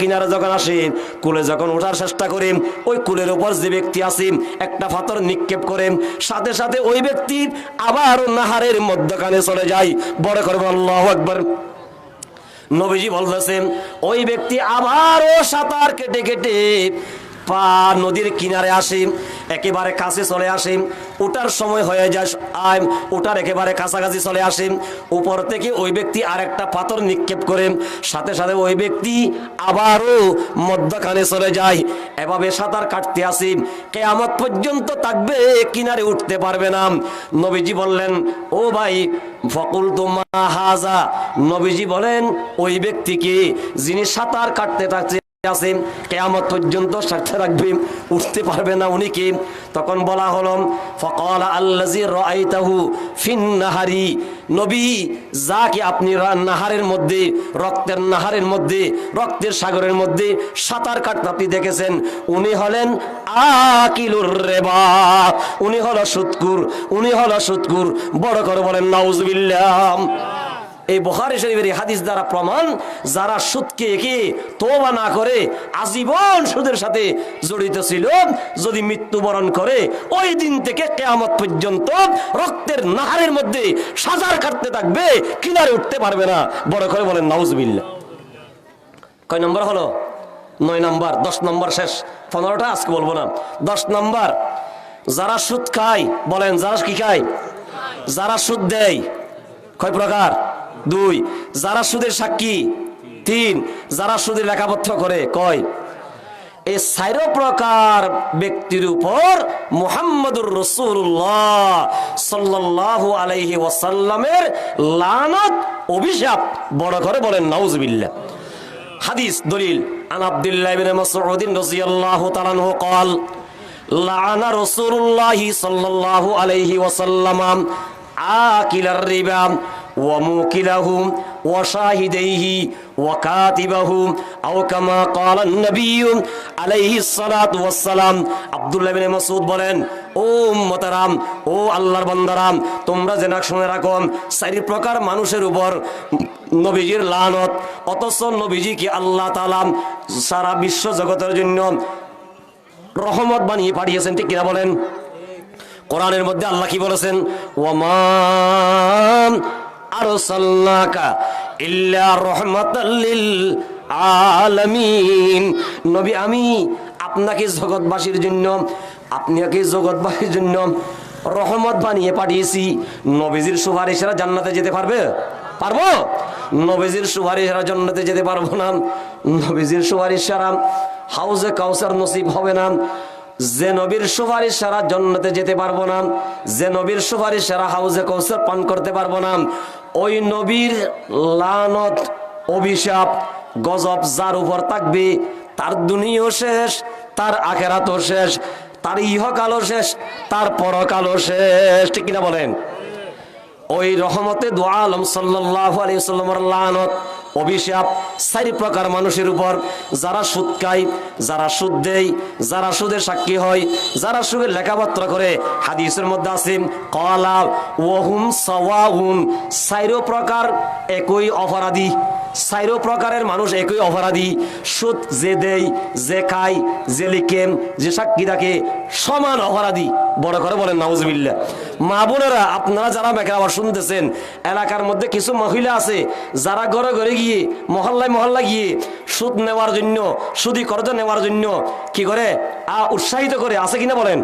কিনারে যখন আসি, কুলে যখন ওঠার চেষ্টা করি, ওই কুলের উপর যে ব্যক্তি আসি একটা ফাতর নিক্ষেপ করে, সাথে সাথে ওই ব্যক্তি আবার নাহারের মধ্যখানে চলে যায়। বড় করব আল্লাহ একবার নবীজি বলতেছেন, ওই ব্যক্তি আবারও সাঁতার কেটে কেটে পা নদীর কিনারে আসে, একেবারে কাছে চলে আসে ওটার সময় হয়ে যায় ওটার একেবারে কাছাকাছি চলে আসে, উপর থেকে ওই ব্যক্তি আরেকটা পাথর নিক্ষেপ করে, সাথে সাথে ওই ব্যক্তি আবারও মধ্যখানে চলে যায়, এভাবে সাঁতার কাটতে আসি, কেয়ামত পর্যন্ত থাকবে, কিনারে উঠতে পারবে না। নবীজি বললেন, ও ভাই ফকুল তোমা হাজা। নবীজি বলেন, ওই ব্যক্তিকে যিনি সাঁতার কাটতে থাকছে আছে কেয়ামত পর্যন্ত সাথে রাখবে, উঠতে পারবে না উনি কে? তখন বলা হলো, ফকল আল্লাজি রাইতাহু ফিন নাহারি। নবী যাকে আপনি নাহারের মধ্যে, রক্তের নাহারের মধ্যে, রক্তের সাগরের মধ্যে সাঁতার কাটতে আপনি দেখেছেন? উনি হলেন আকিলুর রেবা। উনি হলো সুৎকুর, উনি হলো সুৎকুর। বড় করে বলেন, নাউজুবিল্লাহ। এই বখারি শরীফের এই হাদিস দ্বারা প্রমাণ, যারা সুদকে একে তোবা না করে আজীবন সুদের সাথে জড়িত ছিল, যদি মৃত্যুবরণ করে, ওই দিন থেকে কেয়ামত পর্যন্ত রক্তের নাহারের মধ্যে সাজার কাটতে থাকবে, কিনারে উঠতে পারবে না। বড় করে বলেন নাউজবিল্লা কয় নম্বর হলো? নয় নম্বর, দশ নম্বর শেষ। পনেরোটা, আজকে বলব না। দশ নম্বর, যারা সুদ খায়, বলেন, যারা কি খায়? যারা সুদ দেয়। কয় প্রকার? দুই যারা সুদের সাক্ষী তিন যারা সুদের লেখাপত্র করে কয় এই চার প্রকার ব্যক্তির উপর মুহাম্মদুর রসুল্লাহ সাল্লাল্লাহু আলাইহি ওয়াসাল্লামের লানত অভিশাপ বড় করে বলেন নাউজবিল্লাহ হাদিস দলিল আন আব্দুল্লাহ ইবনে মাসউদ রাদিয়াল্লাহু তাআলা আনহু قال لعن رسول الله صلى الله عليه وسلم آكل الربا وموكله وشاهديه وكاتبه أو كما قال النبي عليه الصلاة والسلام عبد الله بن مسعود বলেন ও উম্মতারাম ও আল্লাহর বান্দারাম তোমরা জেনা শুনে রাখো চারি প্রকার মানুষের উপর নবীজির লানত অথচ নবীজি কি আল্লাহ তাআলা সারা বিশ্ব জগতের জন্য রহমত বানিয়ে পাঠিয়েছেন ঠিক কিনা বলেন কোরআনের মধ্যে আল্লাহ কি বলেছেন ওমান আরসালনাকা ইল্লা রাহমাতাল লিল আলামিন। নবী, আমি আপনাকে জগৎবাসীর জন্য, আপনাকে জগৎবাসীর জন্য রহমত বানিয়ে পাঠিয়েছি। নবীজির সুপারিশেরা জান্নাতে যেতে পারবে? পারব? নবীজির সুপারিশেরা জান্নাতে যেতে পারব না। নবীজির সুপারিশ ছাড়া হাউজে কাউসার নসিব হবে না। যে নবীর সুপারিশ সারা জন্নতে যেতে পারব না, যে নবীর সুপারিশ সারা হাউজে কৌশল পান করতে পারব না, ওই নবীর লানত, অভিশাপ, গজব যার উপর থাকবে, তার দুনিয়াও শেষ, তার আখেরাতও শেষ, তার ইহকালও শেষ, তার পরকালও শেষ। ঠিক কিনা বলেন? ওই রহমতে দোয়া আলম সাল্লাহ আলী সাল্লামর লানত অভিশাপ চারি প্রকার মানুষের উপর। যারা সুদ খায়, যারা সুদ দেয়, যারা সুদের সাক্ষী হয়, যারা সুদের লেখাপত্র করে। হাদিসের মধ্যে আছে, কলা ওহুম সওয়াহুন। চাইরো প্রকার একই অপরাধী। চাইরো প্রকারের মানুষ একই অপরাধী। সুদ যে দেয়, যে খায়, যে লিখেন যে সাক্ষী থাকে, সমান অপরাধী। বড় করে বলেন নাউজবিল্লা মা বোনেরা, আপনারা যারা বেকার আবার শুনতেছেন, এলাকার মধ্যে কিছু মহিলা আছে, যারা ঘরে ঘরে গিয়ে, মহল্লায় মহল্লা গিয়ে সুদ নেওয়ার জন্য, সুদি কর্জ নেওয়ার জন্য কি করে, আ, উৎসাহিত করে, আছে কিনা বলেন?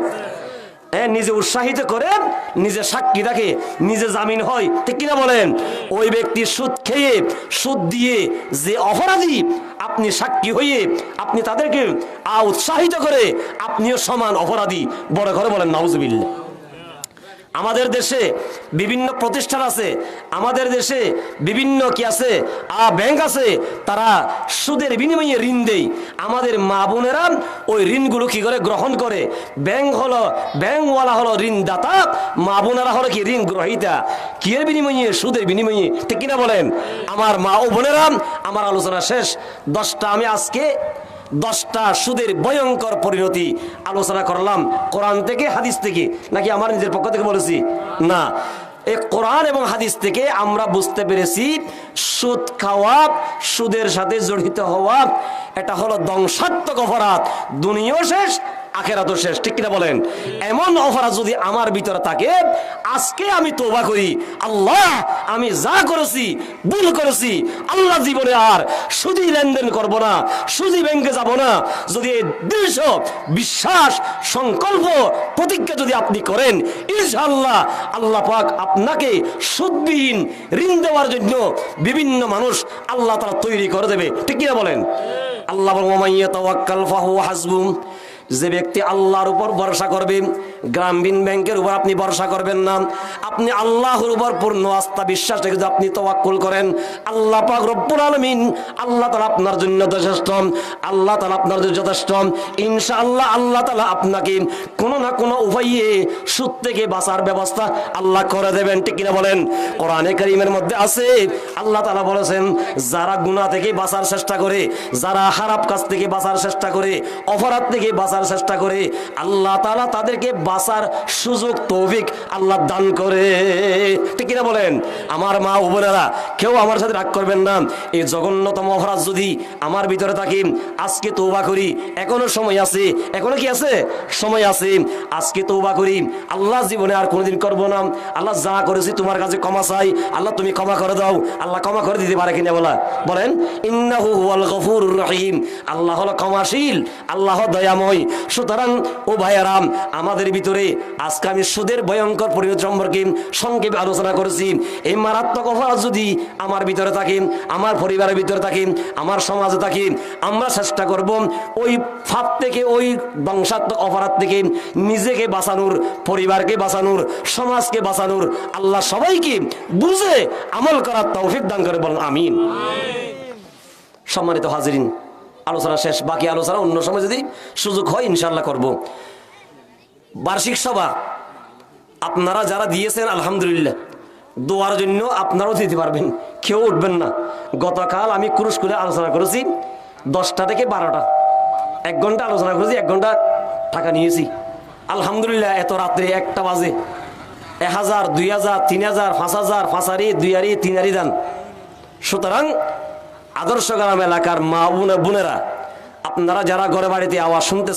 হ্যাঁ নিজে উৎসাহিত করেন নিজে সাক্ষী রাখে নিজে জামিন হয়। ঠিক কিনা বলেন? ওই ব্যক্তি সুদ খেয়ে, সুদ দিয়ে যে অপরাধী, আপনি সাক্ষী হয়ে, আপনি তাদেরকে উৎসাহিত করে, আপনিও সমান অপরাধী। বড় ঘরে বলেন নাউজবিল্লা আমাদের দেশে বিভিন্ন প্রতিষ্ঠান আছে, আমাদের দেশে বিভিন্ন কি আছে, আ, ব্যাংক আছে, তারা সুদের বিনিময়ে ঋণ দেয়। আমাদের মা বোনেরা ওই ঋণগুলো কি করে গ্রহণ করে? ব্যাংক হলো, ব্যাংকওয়ালা হলো ঋণদাতা, মা বোনেরা হলো কি ঋণ গ্রহীতা কি এর বিনিময়ে? সুদের বিনিময়ে। ঠিক কিনা বলেন? আমার মা ও বোনেরা, আমার আলোচনা শেষ। দশটা আমি আজকে দশটা সুদের ভয়ঙ্কর পরিণতি আলোচনা করলাম কোরআন থেকে, হাদিস থেকে। নাকি আমার নিজের পক্ষ থেকে বলেছি? না। এই কোরআন এবং হাদিস থেকে আমরা বুঝতে পেরেছি, সুদ খাওয়া, সুদের সাথে জড়িত হওয়া, এটা হলো ধ্বংসাত্মক অপরাধ। দুনিয়াও শেষ আখেরাতও শেষ, ঠিক কিনা বলেন? এমন অপরাধ যদি আমার ভিতরে থাকে, আজকে আমি তোবা করি। আল্লাহ, আমি যা করেছি, ভুল করেছি আল্লাহ জীবনে আর সুদি লেনদেন করব না, সুদি ব্যাংকে যাব না। যদি এই দৃঢ় বিশ্বাস, সংকল্প, প্রতিজ্ঞা যদি আপনি করেন, ইনশাআল্লাহ আল্লাহ পাক আপনাকে সুদবিহীন ঋণ দেওয়ার জন্য বিভিন্ন মানুষ আল্লাহ তারা তৈরি করে দেবে। ঠিক কিনা বলেন? আল্লাহ ওমাইয়া তাওয়াক্কাল ফাহুয়া হাসবুম। যে ব্যক্তি আল্লাহর উপর ভরসা করবে, গ্রামীণ ব্যাংকের উপর আপনি ভরসা করবেন না। আপনি আল্লাহর উপর পূর্ণ আস্থা বিশ্বাস রেখে আপনি তওয়াক্কুল করেন, আল্লাহ পাক রব্বুল আলামিন আল্লাহ তাআলা আপনার জন্য যথেষ্ট, আল্লাহ তাআলা আপনার জন্য যথেষ্ট। ইনশাআল্লাহ আল্লাহ তাআলা আপনাকে কোনো না কোনো উপায়ে সুদ থেকে বাঁচার ব্যবস্থা আল্লাহ করে দেবেন। ঠিক কিনা বলেন? কোরআনে কারীমের মধ্যে আছে, আল্লাহ তাআলা বলেছেন, যারা গুনাহ থেকে বাঁচার চেষ্টা করে, যারা খারাপ কাজ থেকে বাঁচার চেষ্টা করে, অপরাধ থেকে বাঁচার চেষ্টা করে। আল্লাহ তাআলা তাদেরকে বাঁচার সুযোগ, তৌফিক আল্লাহ দান করে। ঠিক কিনা বলেন? আমার মা ও বোনেরা, কেউ আমার সাথে রাগ করবেন না। এই জঘন্যতম অপরাধ যদি আমার ভিতরে থাকে, আজকে তৌবা করি। এখনও সময় আছে। এখনও কি আছে? সময় আছে। আজকে তৌবা করি। আল্লাহ জীবনে আর কোনোদিন করব না। আল্লাহ যা করেছি তোমার কাছে ক্ষমা চাই। আল্লাহ তুমি ক্ষমা করে দাও। আল্লাহ ক্ষমা করে দিতে পারে কিনা বলা বলেন, ইন্নাহু হুয়াল গফুরুর রহিম। আল্লাহ হলো ক্ষমাশীল। আল্লাহ দয়াময়। সুতরাং, ও ভাইয়ারাম আমাদের ভিতরে আজকে আমি সুদের ভয়ঙ্কর পরিণত সম্পর্কে সংক্ষেপে আলোচনা করেছি। এই মারাত্মক অপরাধ যদি আমার ভিতরে থাকে, আমার পরিবারের ভিতরে থাকে, আমার সমাজে থাকে, আমরা চেষ্টা করব ওই ফাপ থেকে, ওই বংশাত্মক অপরাধ থেকে নিজেকে বাঁচানোর, পরিবারকে বাঁচানোর, সমাজকে বাঁচানোর। আল্লাহ সবাইকে বুঝে আমল করার তৌফিক দান করে বলেন, আমিন। সম্মানিত হাজিরিন আলোচনা শেষ, বাকি আলোচনা অন্য সময় যদি সুযোগ হয় ইনশাল্লাহ করব। বার্ষিক সভা, আপনারা যারা দিয়েছেন, আলহামদুলিল্লাহ, দোয়ার জন্য আপনারাও দিতে পারবেন, কেউ উঠবেন না। গতকাল আমি কুরুশ করে আলোচনা করেছি, দশটা থেকে বারোটা। এক ঘণ্টা আলোচনা করেছি, এক ঘণ্টা টাকা নিয়েছি। আলহামদুলিল্লাহ, এত রাত্রে একটা বাজে। এক হাজার, দুই হাজার, তিন হাজার, পাঁচ হাজার পাঁচারি দুই আরি তিন আরি দান। সুতরাং আদর্শ গ্রাম এলাকার মা বোনে- বোনেরা আপনারা যারা ঘরে বাড়িতে আওয়াজ শুনতে